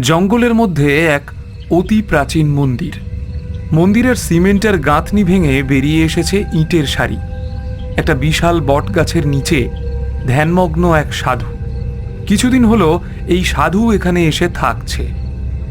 জঙ্গলের মধ্যে এক অতি প্রাচীন মন্দির। মন্দিরের সিমেন্টের গাঁথনি ভেঙে বেরিয়ে এসেছে ইটের সারি। একটা বিশাল বটগাছের নিচে ধ্যানমগ্ন এক সাধু। কিছুদিন হলো এই সাধু এখানে এসে থাকছে।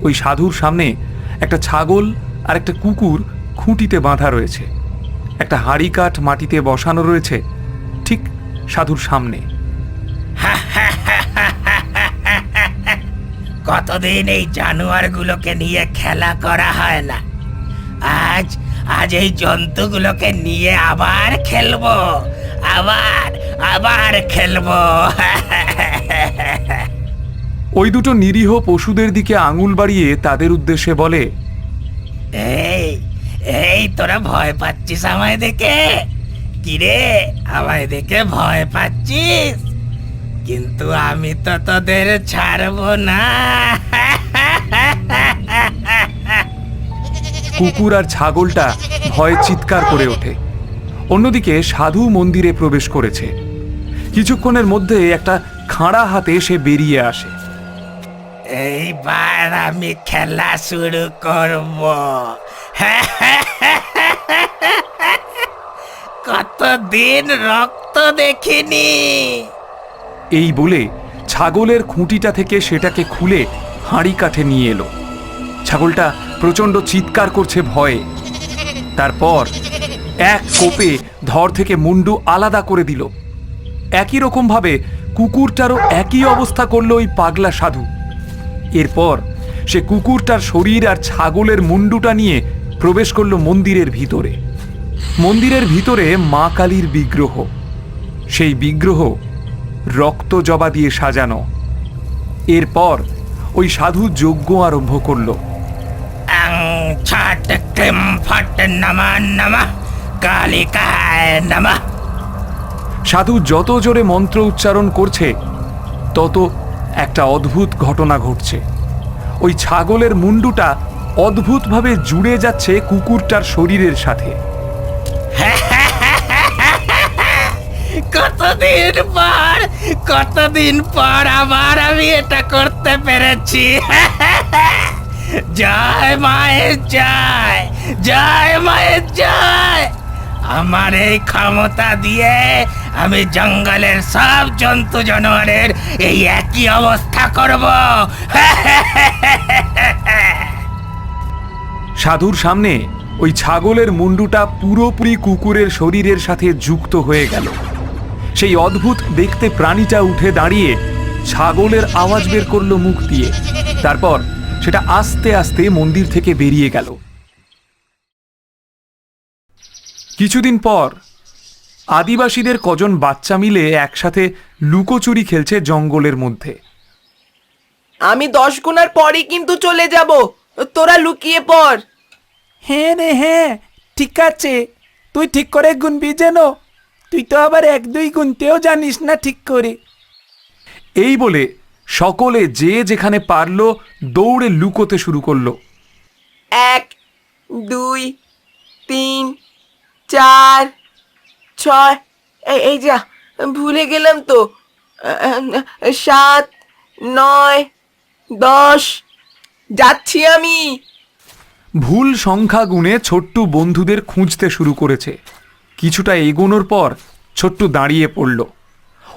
ওই সাধুর সামনে একটা ছাগল আর একটা কুকুর খুঁটিতে বাঁধা রয়েছে। একটা হাঁড়ি কাঠ মাটিতে বসানো রয়েছে, ঠিক সাধুর সামনে। কতদিন এই জানোয়ারগুলোকে নিয়ে খেলা করা হয় না? আজ আজ এই জন্তুগুলোকে নিয়ে আবার খেলব আবার আবার খেলব। ওই দুটো নিরীহ পশুদের দিকে আঙুল বাড়িয়ে তাদের উদ্দেশ্যে বলে এই এই তোরা ভয় পাচ্ছিস আমায় দেখে? কিরে আমায় দেখে ভয় পাচ্ছিস? কিন্তু আমি তো তোদের ছাড়বো না। কুকুর আর ছাগলটা ভয়ে চিৎকার করে ওঠে। অন্যদিকে সাধু মন্দিরে প্রবেশ করেছে। কিছুক্ষণের মধ্যে একটা খাঁড়া হাতে সে বেরিয়ে আসে। এইবার আমি খেলা শুরু করব। কতদিন রক্ত দেখিনি। এই বলে ছাগলের খুঁটিটা থেকে সেটাকে খুলে হাঁড়ি কাঠে নিয়ে এলো। ছাগলটা প্রচণ্ড চিৎকার করছে ভয়ে। তারপর এক কোপে ধর থেকে মুন্ডু আলাদা করে দিল। একই রকমভাবে কুকুরটারও একই অবস্থা করল ওই পাগলা সাধু। এরপর সে কুকুরটার শরীর আর ছাগলের মুন্ডুটা নিয়ে প্রবেশ করল মন্দিরের ভিতরে। মন্দিরের ভিতরে মা কালীর বিগ্রহ। সেই বিগ্রহ রক্ত জবা দিয়ে সাজানো। এরপর ওই সাধু যজ্ঞ আরম্ভ করল। সাধু যত জোরে মন্ত্র উচ্চারণ করছে তত একটা অদ্ভুত ঘটনা ঘটছে। ওই ছাগলের মুন্ডুটা অদ্ভুতভাবে জুড়ে যাচ্ছে কুকুরটার শরীরের সাথে। কতদিন পর কতদিন পর আবার আমি এটা করতে পেরেছি? জয় মায়ের জয় জয় মায়ের জয়। আমার এই ক্ষমতা দিয়ে আমি জঙ্গলের সব জন্তু জানোয়ারের এই একই অবস্থা করব। সাধুর সামনে ওই ছাগলের মুন্ডুটা পুরোপুরি কুকুরের শরীরের সাথে যুক্ত হয়ে গেল। সেই অদ্ভুত দেখতে প্রাণীটা উঠে দাঁড়িয়ে ছাগলের আওয়াজ বের করল মুখ দিয়ে। তারপর সেটা আস্তে আস্তে মন্দির থেকে বেরিয়ে গেল। কিছুদিন পর আদিবাসীদের কজন বাচ্চা মিলে একসাথে লুকোচুরি খেলছে জঙ্গলের মধ্যে। আমি দশ গুণার পরে কিন্তু চলে যাব। তোরা লুকিয়ে পড়। হ্যাঁ রে হ্যাঁ ঠিক আছে। তুই ঠিক করে গুনবি যেন। তুই তো আবার এক দুই গুনতেও জানিস না ঠিক করে। এই বলে সকলে যে যেখানে পারল দৌড়ে লুকোতে শুরু করল। এক দুই তিন চার ছয় এই- এই যা ভুলে গেলাম তো। আহ, সাত নয় দশ যাচ্ছি আমি। ভুল সংখ্যা গুণে ছোট্টু বন্ধুদের খুঁজতে শুরু করেছে। কিছুটা এগোনোর পর ছোট্টু দাঁড়িয়ে পড়ল।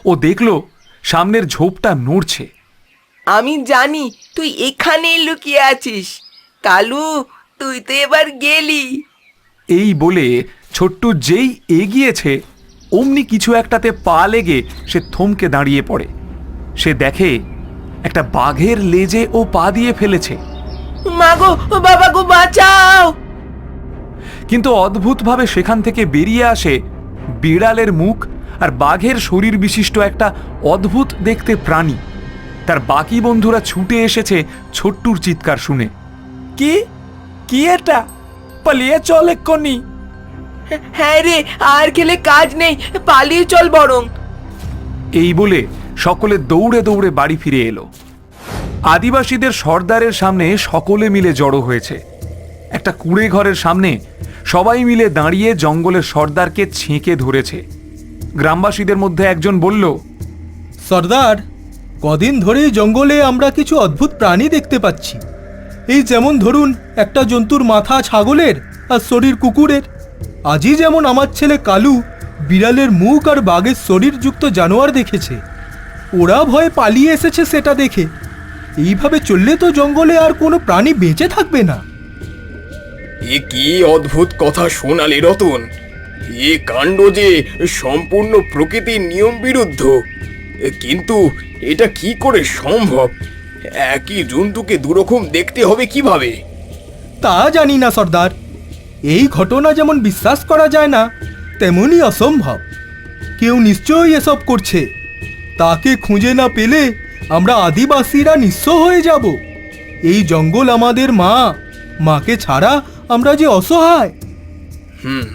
ও দেখল সামনের ঝোপটা নড়ছে। আমি জানি তুই এখানেই লুকিয়ে আছিস। কালু তুই তো এবার গেলি। এই বলে ছোট্টু যেই এগিয়েছে অমনি কিছু একটাতে পা লেগে সে থমকে দাঁড়িয়ে পড়ে। সে দেখে একটা বাঘের লেজে ও পা দিয়ে ফেলেছে। মাগো বাবা গো বাঁচাও! কিন্তু অদ্ভুতভাবে সেখান থেকে বেরিয়ে আসে বিড়ালের মুখ আর বাঘের শরীর বিশিষ্ট একটা অদ্ভুত দেখতে প্রাণী। তার বাকি বন্ধুরা ছুটে এসেছে ছোট্টুর চিৎকার শুনে। কি? কি এটা? পালিয়ে চল এক্ষুনি। হ্যাঁ রে আর খেলে কাজ নেই পালিয়ে চল বরং। এই বলে সকলে দৌড়ে দৌড়ে বাড়ি ফিরে এলো। আদিবাসীদের সর্দারের সামনে সকলে মিলে জড়ো হয়েছে। একটা কুড়ে ঘরের সামনে সবাই মিলে দাঁড়িয়ে জঙ্গলের সর্দারকে ছেঁকে ধরেছে। গ্রামবাসীদের মধ্যে একজন বলল, সর্দার, কদিন ধরেই জঙ্গলে আমরা কিছু অদ্ভুত প্রাণী দেখতে পাচ্ছি। এই যেমন ধরুন, একটা জন্তুর মাথা ছাগলের আর শরীর কুকুরের। আজই যেমন আমার ছেলে কালু বিড়ালের মুখ আর বাঘের শরীরযুক্ত জানোয়ার দেখেছে। ওরা ভয়ে পালিয়ে এসেছে সেটা দেখে। এইভাবে চললে তো জঙ্গলে আর কোনো প্রাণী বেঁচে থাকবে না। এ কি অদ্ভুত কথা শোনালি রতন? এ কাণ্ড যে সম্পূর্ণ প্রকৃতির নিয়ম বিরুদ্ধ। কিন্তু এটা কি করে সম্ভব? একই জন্তুকে দুরকম দেখতে হবে কীভাবে? তা জানি না, সর্দার। এই ঘটনা যেমন বিশ্বাস করা যায় না, তেমনই অসম্ভব। কেউ নিশ্চয়ই এসব করছে। তাকে খুঁজে না পেলে আমরা আদিবাসীরা নিঃস্ব হয়ে যাব। এই জঙ্গল আমাদের মা, মাকে ছাড়া আমরা যে অসহায়। হুম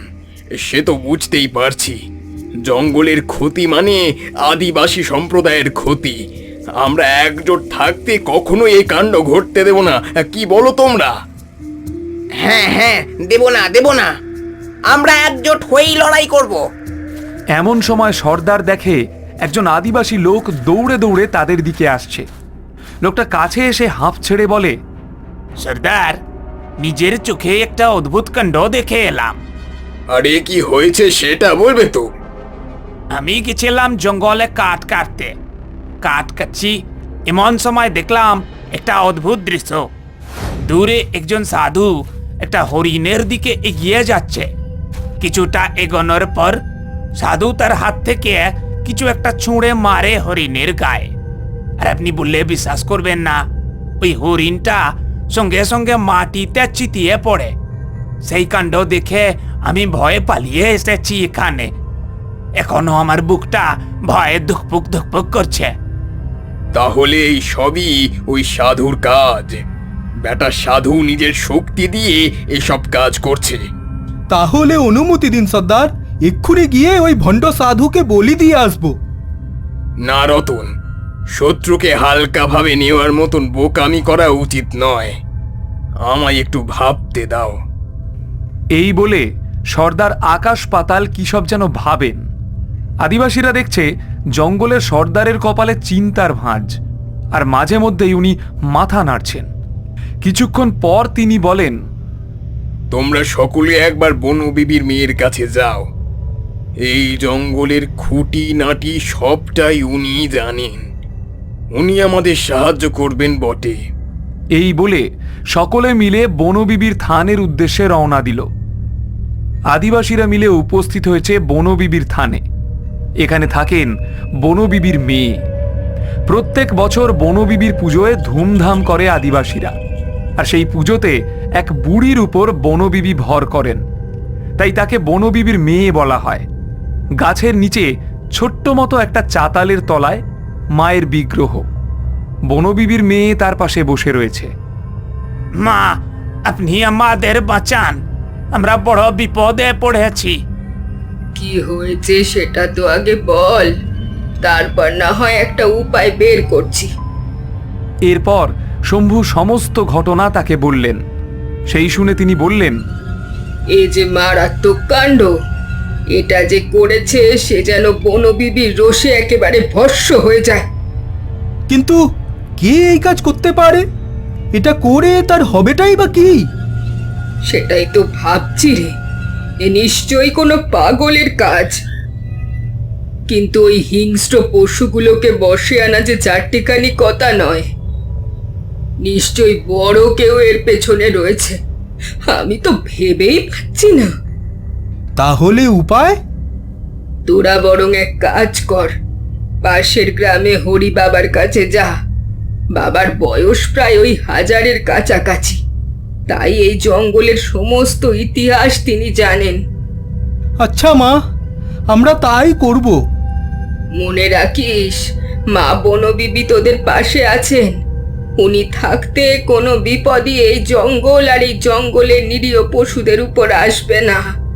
সে তো বুঝতেই পারছি। জঙ্গলের ক্ষতি মানে আদিবাসী সম্প্রদায়ের ক্ষতি। আমরা একজোট থাকতে কখনো এই কাণ্ড ঘটতে দেব না। কি বলো তোমরা? হ্যাঁ হ্যাঁ দেব না দেব না। আমরা একজোট হয়েই লড়াই করব। এমন সময় সর্দার দেখে একজন আদিবাসী লোক দৌড়ে দৌড়ে তাদের দিকে আসছে। লোকটা কাছে এসে হাঁপ ছেড়ে বলে সর্দার নিজের চোখে একটা অদ্ভুত কাণ্ড দেখে এলাম। আরে কি হয়েছে সেটা বলবে তো? আমি গেছিলাম জঙ্গলে কাঠ কাটতে। কাঠ কাটছি এমন সময় দেখলাম একটা অদ্ভুত দৃশ্য। দূরে একজন সাধু একটা হরিণের দিকে এগিয়ে যাচ্ছে। কিছুটা এগোনোর পর সাধু তার হাত থেকে কিছু একটা ছুঁড়ে মারে হরিণের গায়ে। আর আপনি বললে বিশ্বাস করবেন না ওই হরিণটা সঙ্গে সঙ্গে মাটিতে চিতিয়ে পড়ে। সেই কাণ্ড দেখে আমি ভয়ে পালিয়ে এসেছি এখানে। এখনও আমার বুকটা ভয়ে ধুকপুক ধুকপুক করছে। তাহলে এই সবই ওই সাধুর কাজ। বেটা সাধু নিজের শক্তি দিয়ে এসব কাজ করছে। তাহলে অনুমতি দিন সর্দার। এক্ষুনি গিয়ে ওই ভণ্ড সাধুকে বলি দিয়ে আসব। না রতন শত্রুকে হালকাভাবে নেওয়ার মতন বোকামি করা উচিত নয়। আমায় একটু ভাবতে দাও। এই বলে সর্দার আকাশ পাতাল কী সব যেন ভাবেন। আদিবাসীরা দেখছে জঙ্গলের সর্দারের কপালে চিন্তার ভাঁজ আর মাঝে মধ্যেই উনি মাথা নাড়ছেন। কিছুক্ষণ পর তিনি বলেন তোমরা সকলে একবার বনবিবির মেয়ের কাছে যাও। এই জঙ্গলের খুঁটি নাটি সবটাই উনি জানেন। উনি আমাদের সাহায্য করবেন বটে। এই বলে সকলে মিলে বনবিবির থানের উদ্দেশ্যে রওনা দিল। আদিবাসীরা মিলে উপস্থিত হয়েছে বনবিবির থানে। এখানে থাকেন বনবিবির মেয়ে। প্রত্যেক বছর বনবিবির পুজোয় ধুমধাম করে আদিবাসীরা। আর সেই পুজোতে এক বুড়ির উপর বনবিবি ভর করেন। তাই তাকে বনবিবির মেয়ে বলা হয়। গাছের নিচে ছোট্ট মতো একটা চাতালের তলায় মায়ের বিগ্রহ। বনবিবির মেয়ে তার পাশে বসে রয়েছে। মা আপনি আমাদের বাঁচান। আমরা বড় বিপদে পড়েছি। কি হয়েছে সেটা তো আগে বল। তারপর না হয় একটা উপায় বের করছি। এরপর শম্ভু সমস্ত ঘটনা তাকে বললেন। সেই শুনে তিনি বললেন এ যে মারাত্মক কাণ্ড এটা যে করেছে সে যেন বনবিবির রোষে একেবারে ভস্য হয়ে যায়। কিন্তু কে এই কাজ করতে পারে? এটা করে তার হবেটাই বা কি? সেটাই তো ভাবছি রে। এ নিশ্চয়ই কোনো পাগলের কাজ। কিন্তু ওই হিংস্র পশুগুলোকে বসে আনা যে চারটিখানি কথা নয় নিশ্চয়ই বড় কেউ এর পেছনে রয়েছে। আমি তো ভেবেই পাচ্ছি না। তাহলে উপায়? তোরা বরং এক কাজ কর। পাশের গ্রামে হরি বাবার কাছে যা। বাবার বয়স প্রায় ওই হাজারের কাছাকাছি। তাই এই জঙ্গলের সমস্ত ইতিহাস তিনি জানেন। আচ্ছা মা আমরা তাই করব। মনে রাখিস মা বনবিবি তোদের পাশে আছেন। উনি থাকতে কোনো বিপদই এই জঙ্গল আর এই জঙ্গলের নিরীহ পশুদের উপর আসবে না।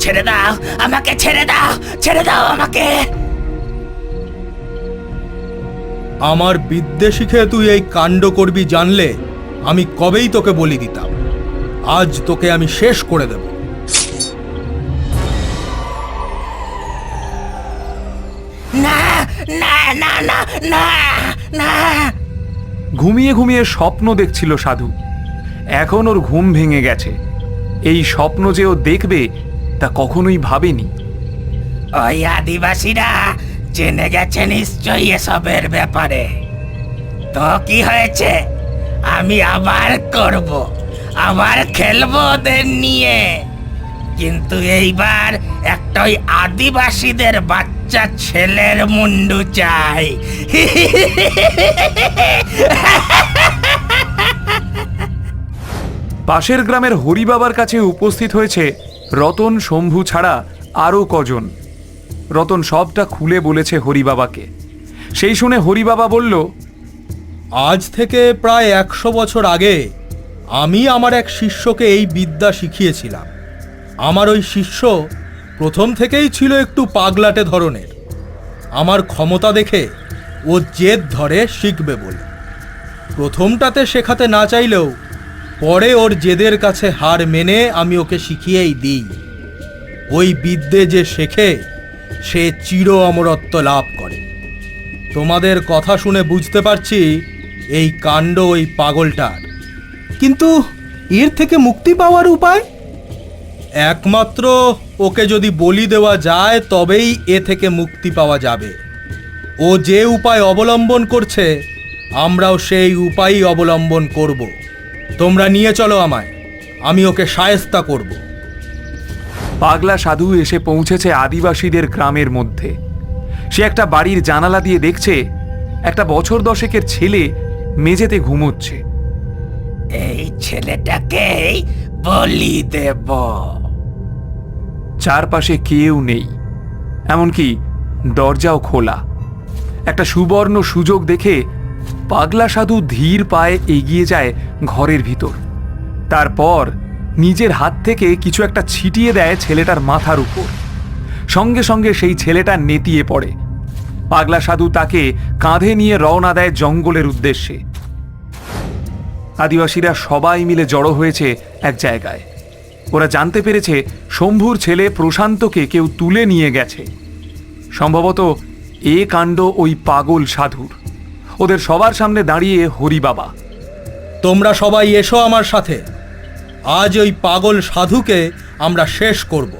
ছেড়ে দাও আমাকে ছেড়ে দাও ছেড়ে দাও আমাকে। আমার বিদ্যে শিখে তুই এই কাণ্ড করবি জানলে আমি কবেই তোকে বলি দিতাম। আজ তোকে আমি শেষ করে দেব। না না না না না না। ঘুমিয়ে ঘুমিয়ে স্বপ্ন দেখছিল সাধু। এখন ওর ঘুম ভেঙে গেছে। এই স্বপ্ন যে ও দেখবে তা কখনোই ভাবেনি। ওই আদিবাসীরা জেনে গেছে নিশ্চয়ই এসবের ব্যাপারে। তো কি হয়েছে? আমি আবার করব আবার খেলব ওদের নিয়ে। কিন্তু এইবার একটা ওই আদিবাসীদের বাচ্চা ছেলের মুন্ডু চাই। পাশের গ্রামের হরিবাবার কাছে উপস্থিত হয়েছে রতন, শম্ভু ছাড়া আরও কজন? রতন সবটা খুলে বলেছে হরিবাবাকে। সেই শুনে হরিবাবা বলল, আজ থেকে প্রায় একশো বছর আগে আমি আমার এক শিষ্যকে এই বিদ্যা শিখিয়েছিলাম। আমার ওই শিষ্য প্রথম থেকেই ছিল একটু পাগলাটে ধরনের। আমার ক্ষমতা দেখে ও জেদ ধরে শিখবে বলে। প্রথমটাতে শেখাতে না চাইলেও পরে ওর জেদের কাছে হার মেনে আমি ওকে শিখিয়েই দিই। ওই বিদ্যে যে শেখে, সে চির অমরত্ব লাভ করে। তোমাদের কথা শুনে বুঝতে পারছি এই কাণ্ড ওই পাগলটার। কিন্তু এর থেকে মুক্তি পাওয়ার উপায়? একমাত্র ওকে যদি বলি দেওয়া যায়, তবেই এ থেকে মুক্তি পাওয়া যাবে। ও যে উপায় অবলম্বন করছে, আমরাও সেই উপায়ই অবলম্বন করব। তোমরা নিয়ে চলো আমায়। আমি ওকে সায়স্তা করব। পাগলা সাধু এসে পৌঁছেছে আদিবাসীদের গ্রামের মধ্যে। সে একটা বাড়ির জানালা দিয়ে দেখছে একটা বছর দশেকের ছেলে মেঝেতে ঘুমোচ্ছে। এই ছেলেটাকে বলি দেব। চারপাশে কেউ নেই এমনকি দরজাও খোলা। একটা সুবর্ণ সুযোগ দেখে পাগলা সাধু ধীর পায়ে এগিয়ে যায় ঘরের ভিতর। তারপর নিজের হাত থেকে কিছু একটা ছিটিয়ে দেয় ছেলেটার মাথার উপর। সঙ্গে সঙ্গে সেই ছেলেটা নেতিয়ে পড়ে। পাগলা সাধু তাকে কাঁধে নিয়ে রওনা দেয় জঙ্গলের উদ্দেশ্যে। আদিবাসীরা সবাই মিলে জড়ো হয়েছে এক জায়গায়। ওরা জানতে পেরেছে শম্ভুর ছেলে প্রশান্তকে কেউ তুলে নিয়ে গেছে। সম্ভবত এ কাণ্ড ওই পাগল সাধুর। ওদের সবার সামনে দাঁড়িয়ে হরি বাবা। তোমরা সবাই এসো আমার সাথে। আজ ওই পাগল সাধুকে আমরা শেষ করব।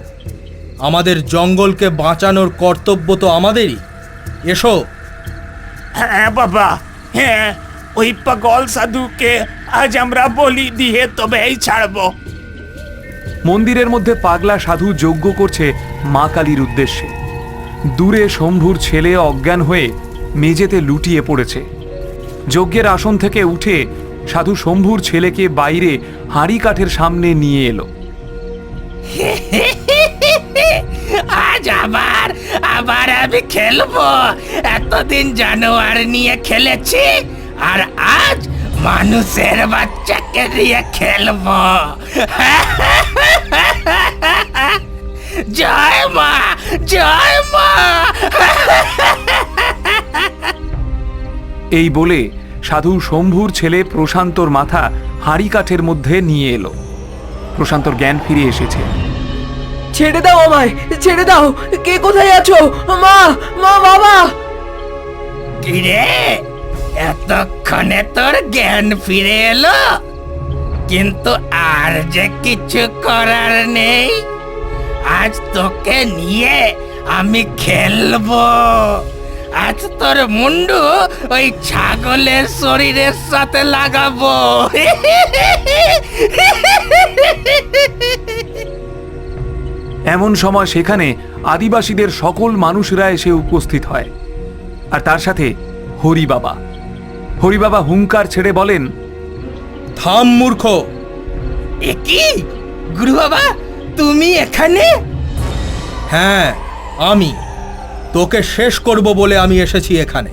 আমাদের জঙ্গলকে বাঁচানোর কর্তব্য তো আমাদেরই। এসো। হ্যাঁ বাবা। হ্যাঁ ওই পাগল সাধুকে আজ আমরা বলি দিয়ে তবেই ছাড়বো। মন্দিরের মধ্যে পাগলা সাধু যজ্ঞ করছে মা কালীর উদ্দেশ্যে। দূরে শম্ভুর ছেলে অজ্ঞান হয়ে মেঝেতে লুটিয়ে পড়েছে। যজ্ঞের আসন থেকে উঠে সাধু শম্ভুর ছেলেকে বাইরে হাঁড়ি কাঠের সামনে নিয়ে এলো। আজ আবার আবার আমি খেলব। এতদিন জানোয়ার নিয়ে খেলেছি, আর আজ মানুষের বাচ্চাকে নিয়ে খেলব। জয় মা জয় মা। এই বলে সাধু শম্ভুর ছেলে প্রশান্তর মাথা হাঁড়ি কাঠের মধ্যে নিয়ে এলো। প্রশান্তর জ্ঞান ফিরে এসেছে। ছেড়ে দাও আমায় ছেড়ে দাও। কে কোথায় আছো? মা মা বাবা! কিরে? এতক্ষণে তোর জ্ঞান ফিরে এলো? কিন্তু আর যে কিছু করার নেই। আজ তোকে নিয়ে আমি খেলব। আজ তোর মুন্ডু ওই ছাগলের শরীরের সাথে লাগাবো। এমন সময় সেখানে আদিবাসীদের সকল মানুষরা এসে উপস্থিত হয়। আর তার সাথে হরি বাবা। হরি বাবা হুঙ্কার ছেড়ে বলেন থাম মূর্খ। এ কি? গুরু বাবা তুমি এখানে? হ্যাঁ আমি। তোকে শেষ করব বলে আমি এসেছি এখানে।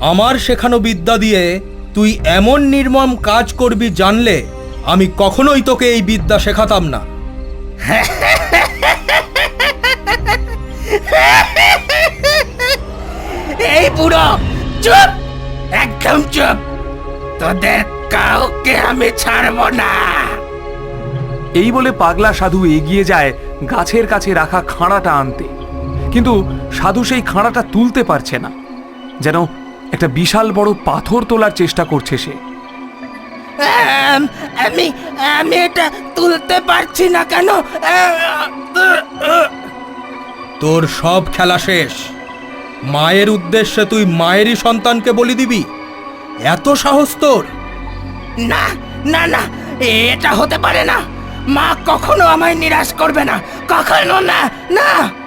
আমার শেখানো বিদ্যা দিয়ে তুই এমন নির্মম কাজ করবি জানলে আমি কখনোই তোকে এই বিদ্যা শেখাতাম না। এই বুড়ো চুপ! একদম চুপ! তোদের কাউকে আমি ছাড়বো না! এই বলে পাগলা সাধু এগিয়ে যায় গাছের কাছে রাখা খাঁড়াটা আনতে। কিন্তু সাধু সেই খাঁড়াটা তুলতে পারছে না। যেন একটা বিশাল বড় পাথর তোলার চেষ্টা করছে সে। আম, আমি এটা তুলতে পারছি না কেন? তোর সব খেলা শেষ। মায়ের উদ্দেশ্যে তুই মায়েরই সন্তানকে বলি দিবি। এত সাহস তোর। না না না এটা হতে পারে না। মা কখনো আমায় নিরাশ করবে না। কখনো না না।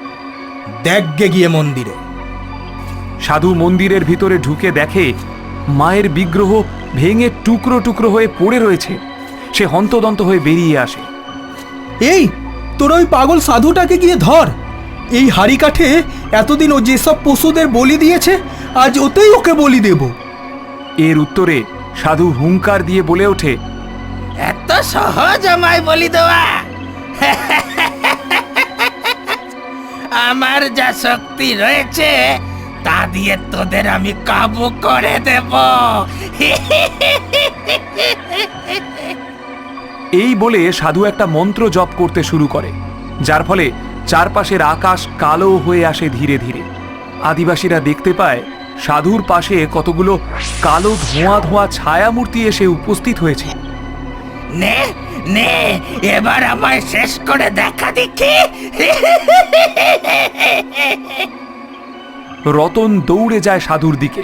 দেখগে গিয়ে মন্দিরে। সাধু মন্দিরের ভিতরে ঢুকে দেখে মায়ের বিগ্রহ ভেঙে টুকরো টুকরো হয়ে পড়ে রয়েছে। সে হন্তদন্ত হয়ে বেরিয়ে আসে। এই তোর ওই পাগল সাধুটাকে গিয়ে ধর। এই হাড়ি কাঠে এতদিন ও যেসব পশুদের বলি দিয়েছে আজ ওতেই ওকে বলি দেব। এর উত্তরে সাধু হুঙ্কার দিয়ে বলে ওঠে এত সহজ আমায় বলি দেওয়া। আমার যা শক্তি রয়েছে তা দিয়ে তোদের আমি কাবু করে দেব। এই বলে সাধু একটা মন্ত্র জপ করতে শুরু করে যার ফলে চারপাশের আকাশ কালো হয়ে আসে ধীরে ধীরে। আদিবাসীরা দেখতে পায় সাধুর পাশে কতগুলো কালো ধোঁয়া ধোঁয়া ছায়ামূর্তি এসে উপস্থিত হয়েছে। নে নে এবার আমায় শেষ করে দেখা দেখি। রতন দৌড়ে যায় সাধুর দিকে।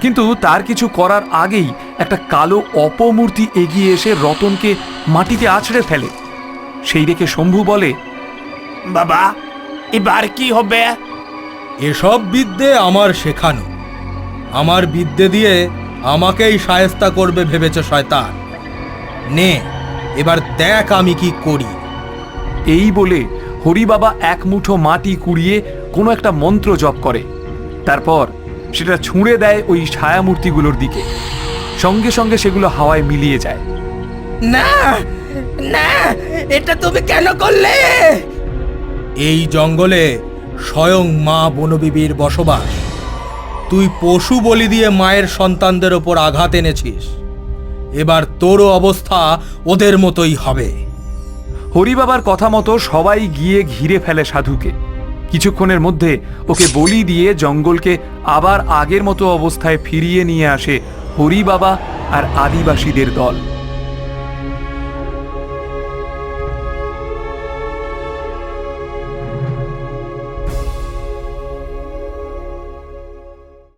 কিন্তু তার কিছু করার আগেই একটা কালো অপমূর্তি এগিয়ে এসে রতনকে মাটিতে আছড়ে ফেলে। সেই দেখে শম্ভু বলে বাবা এবার কি হবে? এসব বিদ্যে আমার শেখানো। আমার বিদ্যে দিয়ে আমাকেই সায়স্তা করবে ভেবেছে শয়তান। নে এবার দেখ আমি কি করি। এই বলে হরিবাবা এক মুঠো মাটি কুড়িয়ে কোনো একটা মন্ত্র জপ করে। তারপর সেটা ছুঁড়ে দেয় ওই ছায়ামূর্তিগুলোর দিকে। সঙ্গে সঙ্গে সেগুলো হাওয়ায় মিলিয়ে যায়। না না এটা তুমি কেন করলে? এই জঙ্গলে স্বয়ং মা বনবিবির বসবাস। তুই পশু বলি দিয়ে মায়ের সন্তানদের ওপর আঘাত এনেছিস। এবার তোরও অবস্থা ওদের মতোই হবে। হরিবাবার কথা মতো সবাই গিয়ে ঘিরে ফেলে সাধুকে। কিছুক্ষণের মধ্যে ওকে বলি দিয়ে জঙ্গলকে আবার আগের মতো অবস্থায় ফিরিয়ে নিয়ে আসে হরিবাবা আর আদিবাসীদের দল।